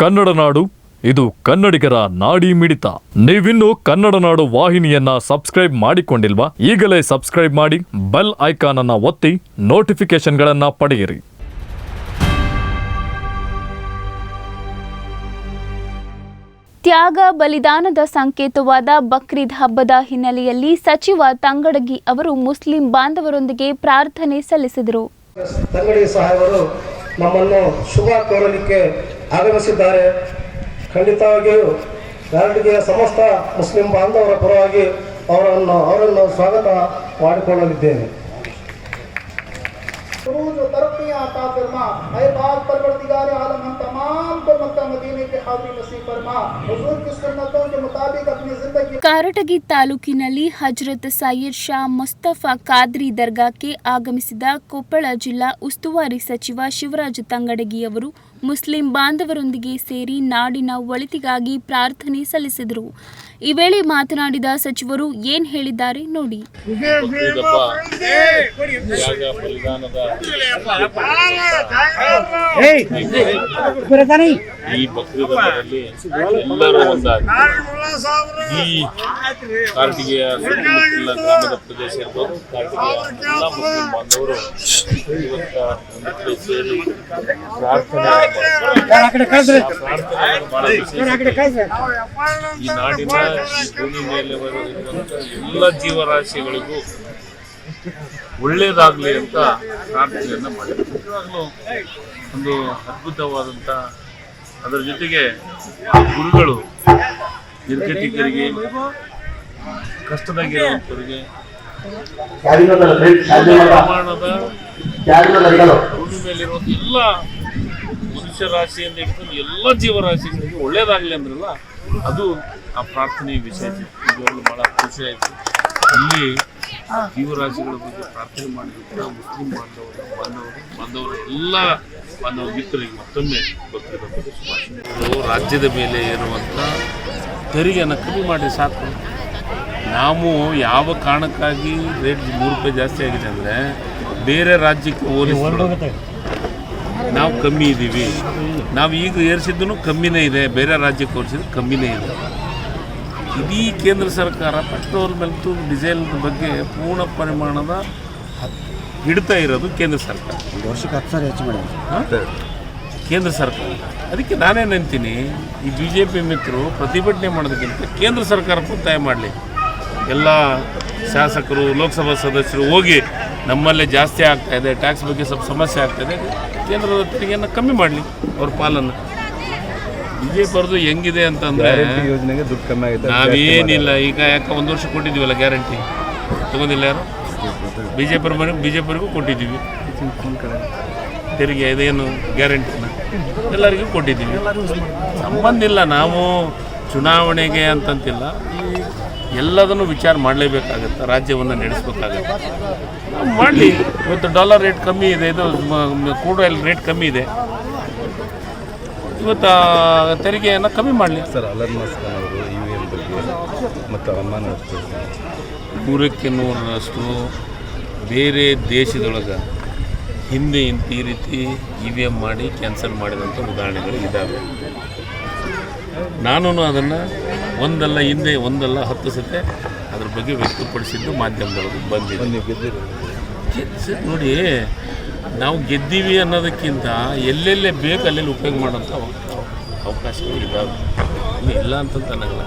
ಕನ್ನಡ ನಾಡು ಇದು ಕನ್ನಡಿಗರ ನಾಡಿ ಮಿಡಿತ. ನೀವಿನ್ನು ಕನ್ನಡ ನಾಡು ವಾಹಿನಿಯನ್ನ ಸಬ್ಸ್ಕ್ರೈಬ್ ಮಾಡಿಕೊಂಡಿಲ್ವಾ? ಈಗಲೇ ಸಬ್ಸ್ಕ್ರೈಬ್ ಮಾಡಿ ಬೆಲ್ ಐಕಾನ್ ಅನ್ನ ಒತ್ತಿ ನೋಟಿಫಿಕೇಶನ್ಗಳನ್ನ ಪಡೆಯಿರಿ. ತ್ಯಾಗ ಬಲಿದಾನದ ಸಂಕೇತವಾದ ಬಕ್ರೀದ್ ಹಬ್ಬದ ಹಿನ್ನೆಲೆಯಲ್ಲಿ ಸಚಿವ ತಂಗಡಗಿ ಅವರು ಮುಸ್ಲಿಂ ಬಾಂಧವರೊಂದಿಗೆ ಪ್ರಾರ್ಥನೆ ಸಲ್ಲಿಸಿದರು. ಆಗಮಿಸಿದ್ದಾರೆ. ಖಂಡಿತವಾಗಿಯೂ ಗಾರ್ಡಿಗೆಯ ಸಮಸ್ತ ಮುಸ್ಲಿಂ ಬಾಂಧವರ ಪರವಾಗಿ ಅವರನ್ನು ಅವರನ್ನು ಸ್ವಾಗತ ಮಾಡಿಕೊಳ್ಳಲಿದ್ದೇನೆ. ہم کے ಕಾರಟಗಿ ತಾಲೂಕಿನಲ್ಲಿ ಹಜರತ್ ಸೈಯದ್ ಶಾ ಮುಸ್ತಫಾ ಖಾದ್ರಿ ದರ್ಗಾಕ್ಕೆ ಆಗಮಿಸಿದ ಕೊಪ್ಪಳ ಜಿಲ್ಲಾ ಉಸ್ತುವಾರಿ ಸಚಿವ ಶಿವರಾಜ್ ತಂಗಡಗಿಯವರು ಮುಸ್ಲಿಂ ಬಾಂಧವರೊಂದಿಗೆ ಸೇರಿ ನಾಡಿನ ಒಳಿತಿಗಾಗಿ ಪ್ರಾರ್ಥನೆ ಸಲ್ಲಿಸಿದರು. ಈ ವೇಳೆ ಮಾತನಾಡಿದ ಸಚಿವರು ಏನ್ ಹೇಳಿದ್ದಾರೆ ನೋಡಿ. ತ್ಯಾಗ ಬಲಿದಾನದ ಈ ಹಬ್ಬದಲ್ಲಿ ಎಲ್ಲರೂ ಒಂದಾಗಿ. ಈ ಕಾರ್ಟಿಗೆಯ ಗ್ರಾಮದ ಪ್ರದೇಶ ಇರ್ಬೋದು ಕಾರ್ಟಿಗೆಯ ಎಲ್ಲ ಮುಸ್ಲಿಂ ಬಾಂಧವರು ಇವತ್ತ ಒಂದು ಕಡೆ ಸೇರಿ ಪ್ರಾರ್ಥನೆ ಬಹಳ ಈ ನಾಡಿನ ಈ ಭೂಮಿ ಮೇಲೆ ಬರುವಂತ ಎಲ್ಲ ಜೀವರಾಶಿಗಳಿಗೂ ಒಳ್ಳೇದಾಗ್ಲಿ ಅಂತ ಪ್ರಾರ್ಥನೆಯನ್ನು ಮಾಡಿದ್ವಿ ನಿಜವಾಗಲೂ ಒಂದು ಅದ್ಭುತವಾದಂಥ ಅದರ ಜೊತೆಗೆ ಗುರುಗಳು ನಿರ್ಗತಿಕರಿಗೆ ಕಷ್ಟದಾಗಿರುವಂಥವರಿಗೆ ಪ್ರಮಾಣದ ಭೂಮಿ ಮೇಲಿರುವ ಎಲ್ಲ ಮನುಷ್ಯ ರಾಶಿಯಿಂದ ಎಲ್ಲ ಜೀವರಾಶಿಗಳಿಗೆ ಒಳ್ಳೇದಾಗಲಿ ಅಂದ್ರಲ್ಲ ಅದು ಆ ಪ್ರಾರ್ಥನೆ ವಿಶೇಷ ಇದು ಬಹಳ ಖುಷಿ ಆಯಿತು. ಇಲ್ಲಿ ಜೀವರಾಶಿಗಳ ಬಗ್ಗೆ ಪ್ರಾರ್ಥನೆ ಮಾಡಿದ ಮುಸ್ಲಿಂ ಬಾಂಧವರು ಬಾಂಧವರು ಬಾಂಧವರು ಎಲ್ಲ ಬಾಂಧವ ಮಿತ್ರರಿಗೆ ಮತ್ತೊಮ್ಮೆ ಗೊತ್ತಿರೋ ಶುಭಾಶಯಗಳು ರಾಜ್ಯದ ಮೇಲೆ ಇರುವಂಥ ತೆರಿಗೆಯನ್ನು ಕಮ್ಮಿ ಮಾಡಿ ಸಾಕು. ನಾವು ಯಾವ ಕಾರಣಕ್ಕಾಗಿ ರೇಟ್ ಮೂರು ರೂಪಾಯಿ ಜಾಸ್ತಿ ಆಗಿದೆ ಅಂದರೆ ಬೇರೆ ರಾಜ್ಯಕ್ಕೆ ಹೋಲಿಸಿದ್ರೆ ನಾವು ಕಮ್ಮಿ ಇದ್ದೀವಿ ನಾವು ಈಗ ಏರಿಸಿದ್ದು ಕಮ್ಮಿನೇ ಇದೆ ಬೇರೆ ರಾಜ್ಯಕ್ಕೆ ಹೋಲಿಸಿದ್ರೆ ಕಮ್ಮಿನೇ ಇದೆ. ಇಡೀ ಕೇಂದ್ರ ಸರ್ಕಾರ ಪೆಟ್ರೋಲ್ ಮತ್ತು ಡೀಸೆಲ್ ಬಗ್ಗೆ ಪೂರ್ಣ ಪರಿಮಾಣದ ಇಡ್ತಾ ಇರೋದು ಕೇಂದ್ರ ಸರ್ಕಾರ. ವರ್ಷಕ್ಕೆ ಹತ್ತು ಸಾವಿರ ಹೆಚ್ಚು ಮಾಡಿದ್ರು. ಕೇಂದ್ರ ಸರ್ಕಾರ. ಅದಕ್ಕೆ ನಾನೇನು ಅಂತೀನಿ ಈ ಬಿ ಜೆ ಪಿ ಮಿತ್ರರು ಪ್ರತಿಭಟನೆ ಮಾಡೋದಕ್ಕಿಂತ ಕೇಂದ್ರ ಸರ್ಕಾರ ಒತ್ತಾಯ ಮಾಡಲಿ. ಎಲ್ಲ ಶಾಸಕರು ಲೋಕಸಭಾ ಸದಸ್ಯರು ಹೋಗಿ ನಮ್ಮಲ್ಲೇ ಜಾಸ್ತಿ ಆಗ್ತಾಯಿದೆ ಇದೆ ಟ್ಯಾಕ್ಸ್ ಬಗ್ಗೆ ಸ್ವಲ್ಪ ಸಮಸ್ಯೆ ಆಗ್ತಾಯಿದೆ ಕೇಂದ್ರದ ತೆರಿಗೆಯನ್ನು ಕಮ್ಮಿ ಮಾಡಲಿ ಅವ್ರ ಪಾಲನ್ನು. ಪಿ ಹೆಂಗಿದೆ ಅಂತಂದ್ರೆ ಯೋಜನೆಗೆ ದುಡ್ಡು ಕಮ್ಮಿ ಆಗಿದೆ ನಾವೇನಿಲ್ಲ ಈಗ ಯಾಕೆ ಒಂದು ವರ್ಷ ಕೊಟ್ಟಿದ್ದೀವಲ್ಲ ಗ್ಯಾರಂಟಿ ತಗೊಂಡಿಲ್ಲ ಯಾರು? ಬಿಜೆಪಿ ಮನೆಗೆ ಬಿ ಜೆ ಪಿಗೂ ಕೊಟ್ಟಿದ್ದೀವಿ. ತೆರಿಗೆ ಇದೇನು ಗ್ಯಾರಂಟಿನ ಎಲ್ಲರಿಗೂ ಕೊಟ್ಟಿದ್ದೀವಿ. ಸಂಬಂಧ ಇಲ್ಲ ನಾವು ಚುನಾವಣೆಗೆ ಅಂತಂತಿಲ್ಲ. ಎಲ್ಲದನ್ನು ವಿಚಾರ ಮಾಡಲೇಬೇಕಾಗತ್ತೆ ರಾಜ್ಯವನ್ನು ನಡೆಸ್ಬೇಕಾಗತ್ತೆ. ಮಾಡಲಿ ಇವತ್ತು ಡಾಲರ್ ರೇಟ್ ಕಮ್ಮಿ ಇದೆ ಇದು ಕ್ರೂಡ್ ಆಯಿಲ್ ರೇಟ್ ಕಮ್ಮಿ ಇದೆ. ಇವತ್ತು ತೆರಿಗೆಯನ್ನು ಕಮ್ಮಿ ಮಾಡಲಿ. ಸರ್ ಅಲರ್ನಸ್ ಖಾನ್ ಅವರು ಯು ಎನ್ ಬಗ್ಗೆ ಮತ್ತು ಅಮ್ಮಾನ್ ಅವ್ರ ನೂರಕ್ಕೆ ನೂರರಷ್ಟು ಬೇರೆ ದೇಶದೊಳಗೆ ಹಿಂದೆ ಈ ರೀತಿ ಇ ವಿ ಎಂ ಮಾಡಿ ಕ್ಯಾನ್ಸಲ್ ಮಾಡಿದಂಥ ಉದಾಹರಣೆಗಳು ಇದ್ದಾವೆ ನಾನು ಅದನ್ನು ಒಂದಲ್ಲ ಹಿಂದೆ ಒಂದಲ್ಲ ಹತ್ತು ಸತೆ ಅದ್ರ ಬಗ್ಗೆ ವ್ಯಕ್ತಪಡಿಸಿದ್ದು ಮಾಧ್ಯಮದೊಳಗೆ ಬಂದಿದೆ. ನೋಡಿ ನಾವು ಗೆದ್ದೀವಿ ಅನ್ನೋದಕ್ಕಿಂತ ಎಲ್ಲೆಲ್ಲೇ ಬೇಕು ಅಲ್ಲೆಲ್ಲಿ ಉಪಯೋಗ ಮಾಡೋಂಥ ಅವ- ಅವಕಾಶಗಳು ಇದ್ದಾವೆ ಇಲ್ಲ ಅಂತಂತ ಅನ್ನಂಗಿಲ್ಲ